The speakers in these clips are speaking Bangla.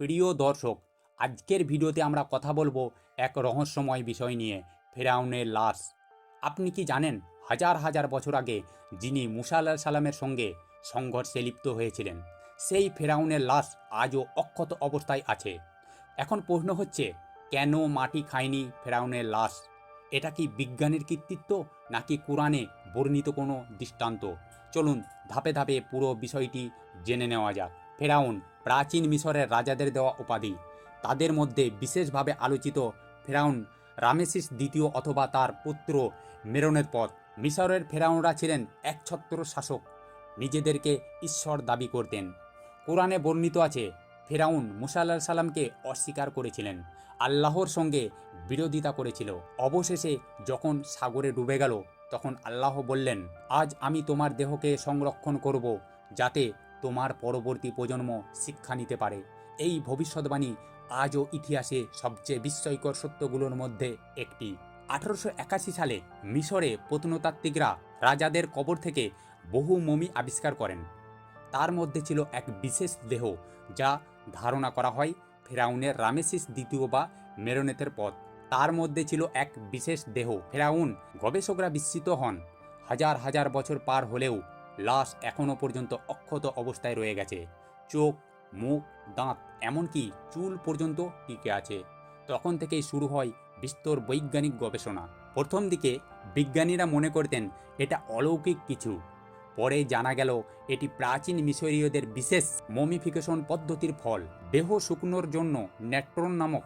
প্রিয় দর্শক, আজকের ভিডিওতে আমরা কথা বলব এক রহস্যময় বিষয় নিয়ে, ফেরাউনের লাশ। আপনি কি জানেন, হাজার হাজার বছর আগে যিনি মুসা আল্লাহ সালামের সঙ্গে সংঘর্ষে লিপ্ত হয়েছিলেন, সেই ফেরাউনের লাশ আজও অক্ষত অবস্থায় আছে। এখন প্রশ্ন হচ্ছে, কেন মাটি খায়নি ফেরাউনের লাশ? এটা কি বিজ্ঞানের কৃতিত্ব, নাকি কোরআনে বর্ণিত কোনো দৃষ্টান্ত? চলুন ধাপে ধাপে পুরো বিষয়টি জেনে নেওয়া যাক। ফেরাউন প্রাচীন মিশরের রাজাদের দেওয়া উপাধি। তাদের মধ্যে বিশেষভাবে আলোচিত ফেরাউন রামেসিস দ্বিতীয় অথবা তার পুত্র মেরনের পথ মিশরের ফেরাউনরা ছিলেন একছত্র শাসক, নিজেদেরকে ঈশ্বর দাবি করতেন। কোরআনে বর্ণিত আছে, ফেরাউন মুসা সাল্লামকে অস্বীকার করেছিলেন, আল্লাহর সঙ্গে বিরোধিতা করেছিল। অবশেষে যখন সাগরে ডুবে গেল, তখন আল্লাহ বললেন, আজ আমি তোমার দেহকে সংরক্ষণ করব, যাতে তোমার পরবর্তী প্রজন্ম শিক্ষা নিতে পারে। এই ভবিষ্যৎবাণী আজও ইতিহাসে সবচেয়ে বিস্ময়কর সত্যগুলোর মধ্যে একটি। আঠারোশো একাশি সালে মিশরে প্রত্নতাত্ত্বিকরা রাজাদের কবর থেকে বহু মমি আবিষ্কার করেন। তার মধ্যে ছিল এক বিশেষ দেহ, যা ধারণা করা হয় ফেরাউনের রামেসিস দ্বিতীয় বা মেরনেতের পথ। তার মধ্যে ছিল এক বিশেষ দেহ, ফেরাউন গবেষকরা বিস্মিত হন। হাজার হাজার বছর পার হলেও লাশ এখনও পর্যন্ত অক্ষত অবস্থায় রয়ে গেছে। চোখ, মুখ, দাঁত, এমনকি চুল পর্যন্ত টিকে আছে। তখন থেকেই শুরু হয় বিস্তর বৈজ্ঞানিক গবেষণা। প্রথম দিকে বিজ্ঞানীরা মনে করতেন এটা অলৌকিক কিছু। পরে জানা গেল এটি প্রাচীন মিশরীয়দের বিশেষ মমিফিকেশন পদ্ধতির ফল। দেহ শুকনোর জন্য নেট্রন নামক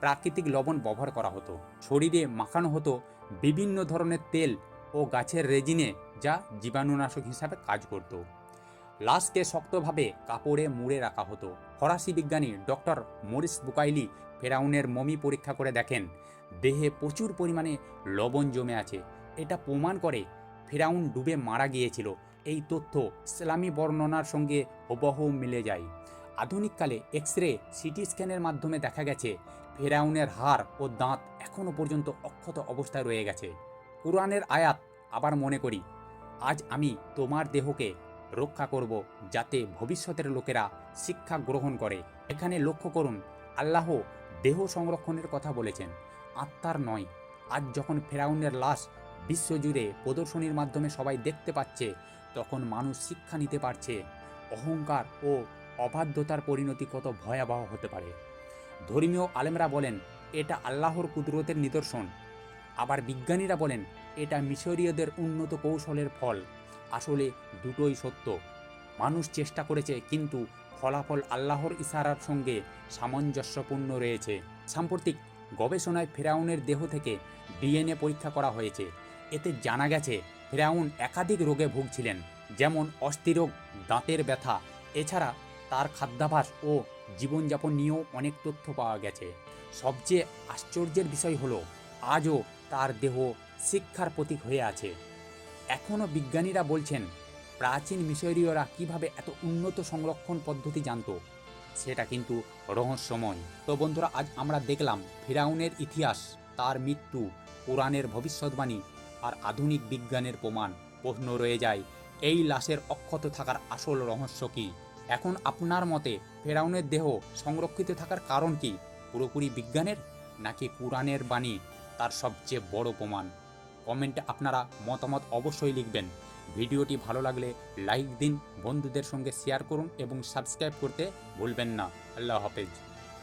প্রাকৃতিক লবণ ব্যবহার করা হতো। শরীরে মাখানো হতো বিভিন্ন ধরনের তেল ও গাছের রেজিনে যা জীবাণুনাশক হিসাবে কাজ করত। লাশকে শক্তভাবে কাপড়ে মুড়ে রাখা হতো। ফরাসি বিজ্ঞানী ডক্টর মরিস বুকাইলি ফেরাউনের মমি পরীক্ষা করে দেখেন, দেহে প্রচুর পরিমাণে লবণ জমে আছে। এটা প্রমাণ করে ফেরাউন ডুবে মারা গিয়েছিল। এই তথ্য ইসলামী বর্ণনার সঙ্গে হুবহু মিলে যায়। আধুনিককালে এক্স রে সিটি স্ক্যানের মাধ্যমে দেখা গেছে, ফেরাউনের হাড় ও দাঁত এখনও পর্যন্ত অক্ষত অবস্থায় রয়ে গেছে। কোরআনের আয়াত আবার মনে করি আজ আমি তোমার দেহকে রক্ষা করব যাতে ভবিষ্যতের লোকেরা শিক্ষা গ্রহণ করে। এখানে লক্ষ্য করুন, আল্লাহ দেহ সংরক্ষণের কথা বলেছেন। আত্মার নয়, আজ যখন ফেরাউনের লাশ বিশ্বজুড়ে প্রদর্শনীর মাধ্যমে সবাই দেখতে পাচ্ছে, তখন মানুষ শিক্ষা নিতে পারছে। অহংকার ও অবাধ্যতার পরিণতি কত ভয়াবহ হতে পারে। ধর্মীয় আলেমরা বলেন, এটা আল্লাহর কুদরতের নিদর্শন। আবার বিজ্ঞানীরা বলেন এটা মিশরীয়দের উন্নত কৌশলের ফল। আসলে দুটোই সত্য। মানুষ চেষ্টা করেছে, কিন্তু ফলাফল আল্লাহর ইশারার সঙ্গে সামঞ্জস্যপূর্ণ রয়েছে। সাম্প্রতিক গবেষণায় ফেরাউনের দেহ থেকে ডিএনএ পরীক্ষা করা হয়েছে। এতে জানা গেছে, ফেরাউন একাধিক রোগে ভুগছিলেন, যেমন অস্থিরোগ, দাঁতের ব্যথা। এছাড়া তার খাদ্যাভাস ও জীবনযাপন নিয়েও অনেক তথ্য পাওয়া গেছে। সবচেয়ে আশ্চর্যের বিষয় হলো, আজও তার দেহ শিক্ষার প্রতীক হয়ে আছে। এখনও বিজ্ঞানীরা বলছেন, প্রাচীন মিশরীয়রা কীভাবে এত উন্নত সংরক্ষণ পদ্ধতি জানতো? সেটা কিন্তু রহস্যময়। তো বন্ধুরা, আজ আমরা দেখলাম ফিরাউনের ইতিহাস, তার মৃত্যু, কোরআনের ভবিষ্যৎবাণী আর আধুনিক বিজ্ঞানের প্রমাণ প্রশ্ন রয়ে যায়, এই লাশের অক্ষত থাকার আসল রহস্য কী? এখন আপনার মতে ফেরাউনের দেহ সংরক্ষিত থাকার কারণ কি? পুরোপুরি বিজ্ঞানের নাকি কোরআনের বাণী? তার সবচেয়ে বড় প্রমাণ। কমেন্টে আপনারা মতামত অবশ্যই লিখবেন। ভিডিওটি ভালো লাগলে লাইক দিন, বন্ধুদের সঙ্গে শেয়ার করুন এবং সাবস্ক্রাইব করতে ভুলবেন না। আল্লাহ হাফেজ।